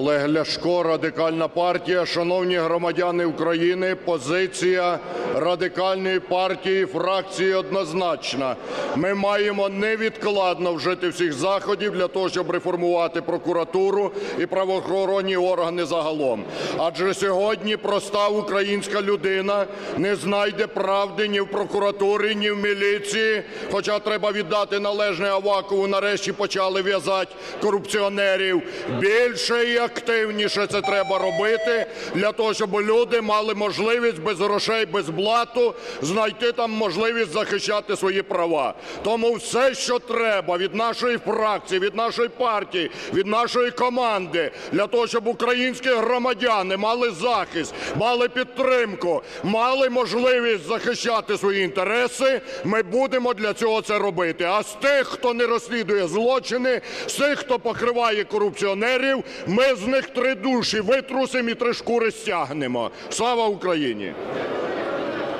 Олег Ляшко, Радикальна партія. Шановні громадяни України, позиція Радикальної партії, фракції однозначна. Ми маємо невідкладно вжити всіх заходів для того, щоб реформувати прокуратуру і правоохоронні органи загалом. Адже сьогодні проста українська людина не знайде правди ні в прокуратурі, ні в міліції. Хоча треба віддати належне Авакову, нарешті почали в'язати корупціонерів. Більше і активніше це треба робити для того, щоб люди мали можливість без грошей, без блату знайти там можливість захищати свої права. Тому все, що треба від нашої фракції, від нашої партії, від нашої команди, для того, щоб українські громадяни мали захист, мали підтримку, мали можливість захищати свої інтереси, ми будемо для цього це робити. А з тих, хто не розслідує злочини, з тих, хто покриває корупціонерів, з них три душі витрусимо і три шкури стягнемо. Слава Україні!